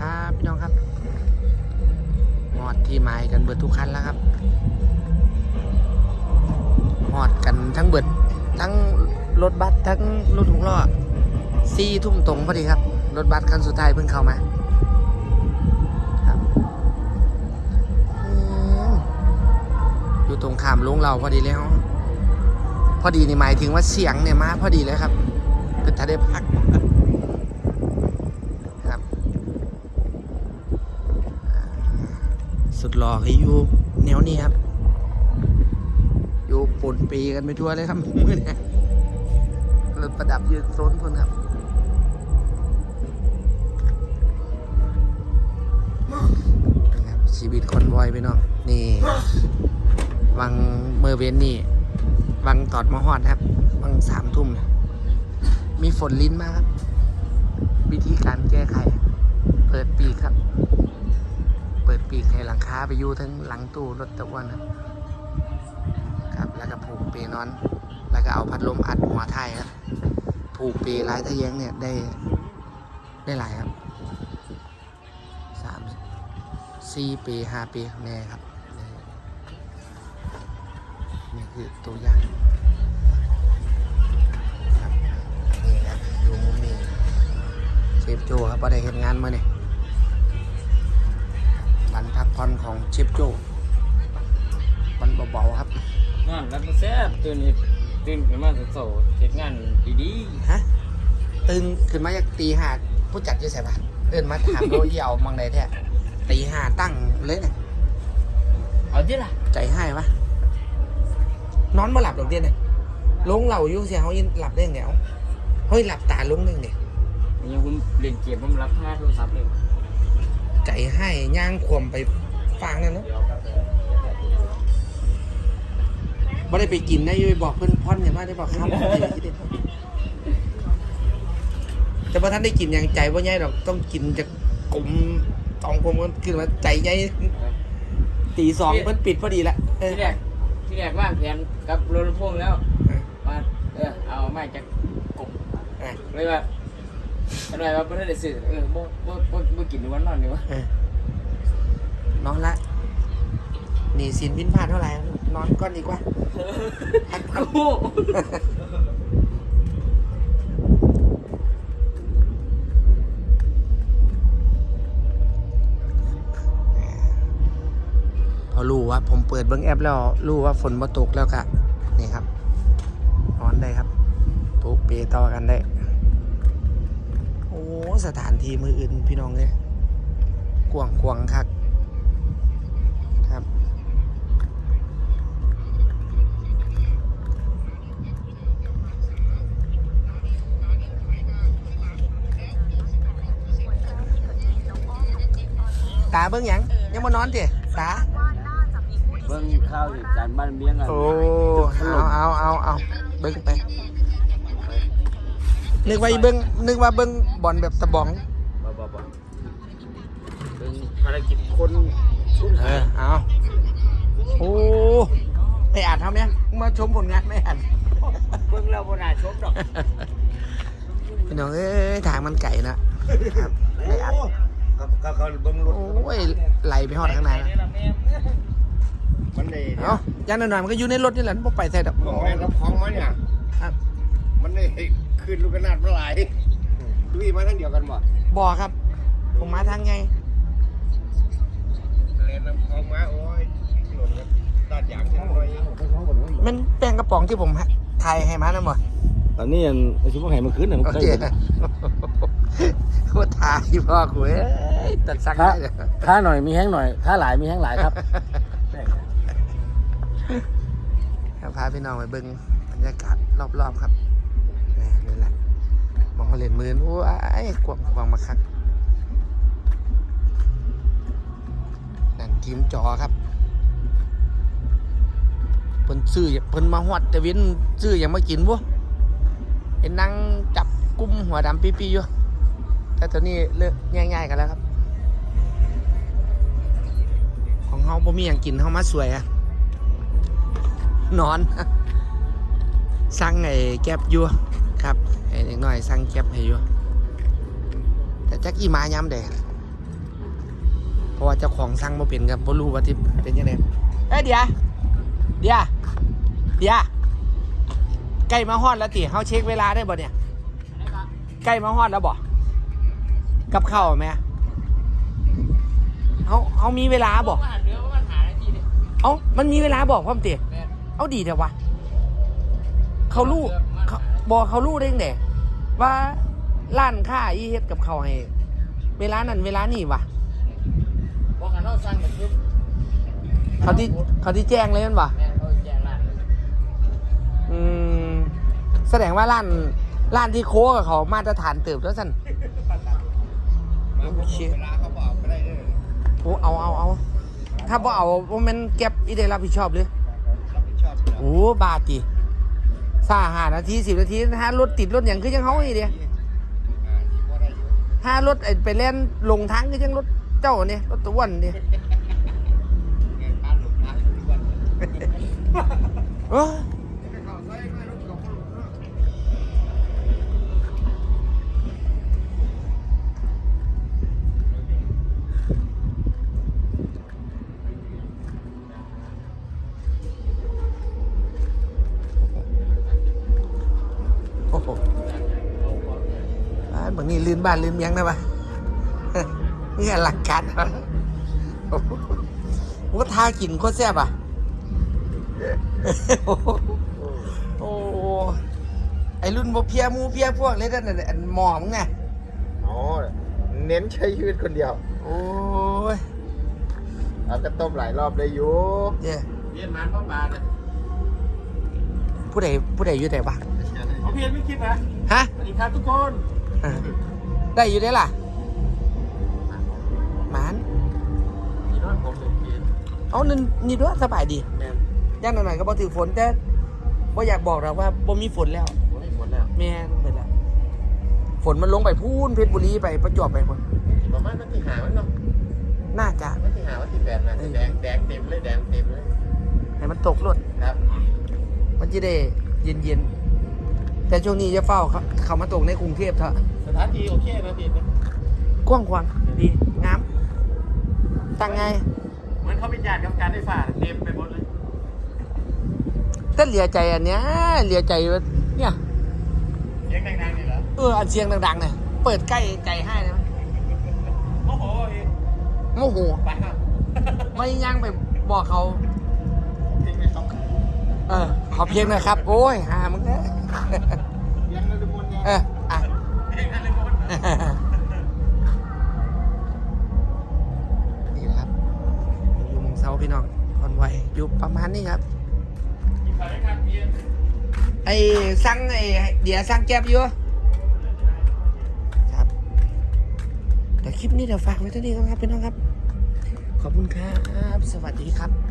ครับพี่น้องครับหอดที่หมายกันเบิดทุกคันแล้วครับหอดกันทั้งเบิดทั้งรถบัสทั้งรถหกล้อสี่ทุ่มตรงพอดีครับ รถบัสคันสุดท้ายเพิ่งเข้ามาครับอยู่ตรงขามลุงเราพอดีแล้วพอดีนี่หมายถึงว่าเสียงเนี่ยมาพอดีเลยครับเพื่อถ้าได้พักครับ สุดหล่อให้อยู่แนวนี้ครับ อยู่ปนปีกันไปทั่วเลยครับมือเนี่ยรถประดับยืนโซนคนครับนี่ครับชีวิตคนวอยไปเนาะนี่ วังเมอร์เวนนี่ วังตอดมาฮอดครับ วังสามทุ่ม มีฝนลิ้นมากครับ วิธีการแก้ไข ปีกให้หลังคาไปอยู่ทั้งหลังตู้รถตะวันครับครับ แล้วก็ผูกเปนอน แล้วก็เอาพัดลมอัดหัวท้ายครับ ผูกเปลายทะแยงเนี่ยได้ได้หลายครับสามสี่ปีห้าปีแน่ครับนี่คือตัวอย่างครับนี่ครับอยู่มุมนี้เชฟโจครับพอได้เห็นงานมาเนี่ย วันพักผ่อนของเชฟโจวันเบาๆครับงานแล้วก็แซ่บตื่นอีกตื่นขึ้นมาสดๆเฮ็ดงานดีฮะตื่นขึ้นมาจากตีห้าผู้จัดอยี่ใส่ปะเอินมาถามโดยเหี่ยวมังใดแท้ตีห้าตั้งเลยเนี่ยๆเอาดิล่ะใจให้ปะนอนมาหลับดอกเดียเนี่ยลงเหล่าอยุ่งเสียเขายินหลับได้ไงเอาเฮ้ยหลับตาลงได้ไงยังผมเล่นเกมผมรับงานโทรศัพท์เลยใจให้ย่างข่มไป ฟังนั่นเนาะบ่ได้ไปกินได้อยังไปบอกเพื่อนพ่อนอย่ามาได้บอกครับแต่พอท่านได้กินอย่างใจว่าใหญ่ดอกต้องกินจากกลมตองกลมกันขึ้นมาใจใหญ่ตีสองเพิ่นปิดพอดีละเออที่แรกที่แรกว่างแผนกับรถพ่วงแล้วเออว่าเออเอาไม้จากกบเออเลยว่าอะไรว่าบ่ได้ซื้อเออบ่บ่บ่บ่กินในวันนอนนี่วะเออ นอนละหนี่สินพินพลาดเท่าไหร่นอนก่อนดีกว่าพักผ่อนกูพอรู้ว่าผมเปิดเบิ้งแอปแล้วรู้ว่าฝนมาตกแล้วกะนี่ครับนอนได้ครับปุ๊บเปต่อกันได้ โอ้สถานที่มืออื่นพี่น้องเลยกวางกวางคัก ตาเบิ้งหยังยังมานอนติตาเบิ่งข้าวอยู่จานบ้านเมียงอะโอ้เอาเอาเอาเอาเบิ้งไปนึกว่าอีเบิ้งนึกว่าเบิ้งบอลแบบตะบองบ่บ่บ่เป็นภารกิจคนชุนเออเอาโอ้ไม่อ่านทำยังมาชมผลงานไม่อ่านเบิ่งแล้วบ่น่าชมดอกพี่น้องเอ้ยทางมันไก่นะครับไม่อ่าน ก็ก็เขาเบิ้งรถโอ้ยไหลไปหอดข้างในแล้วมันได้เอาอย่างหน่อยๆมันก็อยู่ในรถนี่แหละมันบ่ไปใส่ดอกของแม่รับของมาเนี่ยครับ มันได้ขึ้นลูกกระนาดเมื่อไหร่ลุยมาทั้งเดียวกันบ่บ่ครับ ผมมาทางไงเรียนน้ำของมาโอ้ยหล่นกันลาดยางจังเลยมันแป้งกระป๋องที่ผมถ่ายให้มานะบ่ตอนนี้อันไอ้ชุบไห่มันขึ้นน่ะมันโอเคยเคเห็น โคตรถ่ายพ่อกูเอ้ยตัดสักถ้าได้เลยถ้าหน่อยมีแห้งหน่อย ถ้าหลายมีแห้งหลายครับครับพาพี่น้องไปเบิ่งบรรยากาศรอบๆครับนี่นี่แหละมองเขาเล่นมือโอ้ยกวางกวางมาคักนั่นทีมจอครับเพิ่นซื้อเพิ่นมาฮอดแต่เว้นซื้ออย่างมากินบ่เห็นนั่งจับกุ้มหัวดำปีๆอยู่ แต่ตอนนี้เลิกง่ายๆกันแล้วครับ ของเฮาบ่มีหยังกินเฮามาสวยอะนอน สั่งไอ้แก๊บอยู่ครับไอ้เด็กน้อยสั่งแก๊บให้อยู่แต่จักอีมายามเด้ราะว่าเจ้าของสั่งมาเป็นครับบ่รู้ว่าที่เป็นยังไงเอ้ยเดี๋ยวเดี๋ยวเดี๋ยวใกล้มาฮอดแล้วติเฮาเช็คเวลาได้บ่เนี่ยใกล้มาฮอดแล้วบ่ กับข้าวไหมเฮาเฮามีเวลาบ่ว่าเหลือประมาณหานาทีเนี่ยเอ้ามันมีเวลาบอกพ่อมติแม่นเอาดีเถอะวะเขารู้เขาบอกเขารู้ได้ไงว่าร้านค้าอีเฮ็ดกับเขาวให้เวลานั้นเวลานี้วะบอกกันเราสั่งกันปุ๊บเขาที่เขาที่แจ้งเลยแมันวะแม่นเขาแจ้งร้านอืมแสดงว่าร้านร้านที่โค้กับเขามาตรฐานเติบแล้วสั่น มาผมเวลาเขาบอกไม่ได้เลยโอ้เอาเอาเอาถ้าบ่เอาโมเมนเก็บอีเดรับผิดชอบเลยรับผิดชอบอยู่แล้วโอ้บาทจีซ่าหานาทีสิบนาทีห้ารถติดรถอย่างคือยังเขาอีเดียอ่าที่บ่ได้อยู่ห้ารถไอ้ไปเล่นลงทางก็ยังรถเจ้าเนี่ยรถตะวันเนี่ยเงินพานหลุดมาทุกวันโอ้ บ้านบางนี้ลื่นบ้านลื่นเมียงนะปะนี่หลักการนะโอ้โหว่าทากินโคตรแซ่บอะโอ้โหโอ้โหไอรุ่นบ่เพียหมูเพียพวกเลยนั่นน่ะอันหมอมึงไงอ๋อ เน้นใช้ชีวิตคนเดียว โอ้ยเอากระต้มหลายรอบได้อยู่เย้เรียนมันพ่อบาทนะผู้ใดผู้ใดอยู่ไหนวะเอาเพียนไม่คิดนะ ฮะ สวัสดีครับทุกคนอ่า ได้อยู่ได้ล่ะหมานพี่น้องผมเลยเพียนเอานี่นี่ด้วยสบายดีแม่นย่างหน่อยๆก็บ่ถือฝนแต่บ่อยากบอกหรอกว่าบ่มีฝนแล้วผมไม่หมดแล้วแม่นเบิดแล้วฝนมันลงไปพูนเพชรบุรีไปประจวบไปคนประมาณวันที่หาวันเนาะน่าจะวันที่หาวันที่แปดนะแดงแดงเต็มเลยแดงเต็มเลยให้มันตกรถครับ มันจะได้เย็นๆ แต่ช่วงนี้จะเฝ้าเขาเขามาตกในกรุงเทพเถอะสถานที่โอเคนะพี่นะกว้างขวางดีงามตั้งไงเหมือนเขาเป็นญาติกับการได้ฝ่าเต็มไปหมดเลยแต่เหลียใจอันเนี้ยเหลียใจว่าเนี่ยเสียงดังๆนี่เหรอเอออันเสียงดังๆเนี่ยเปิดใกล้ใจให้เลยมั้ยโอ้โหเองโมโหบ้าไม่ยังไปบอกเขาทิ้งไปครับเออขอเพียงหน่อยครับ โอ้ยหามึงเนอะ ยังนะทุกคนเนี่ยเอออะเองนั่นเลยหมดนี่ครับ อยู่มงเซาพี่น้องคอนไวอยู่ประมาณนี้ครับไอ้สั่งไอ้เดี๋ยวสั่งแก๊บอยู่ครับเดี๋ยวคลิปนี้เดี๋ยวฝากไว้เท่านี้ก่อนครับพี่น้องครับ ขอบคุณครับ สวัสดีครับ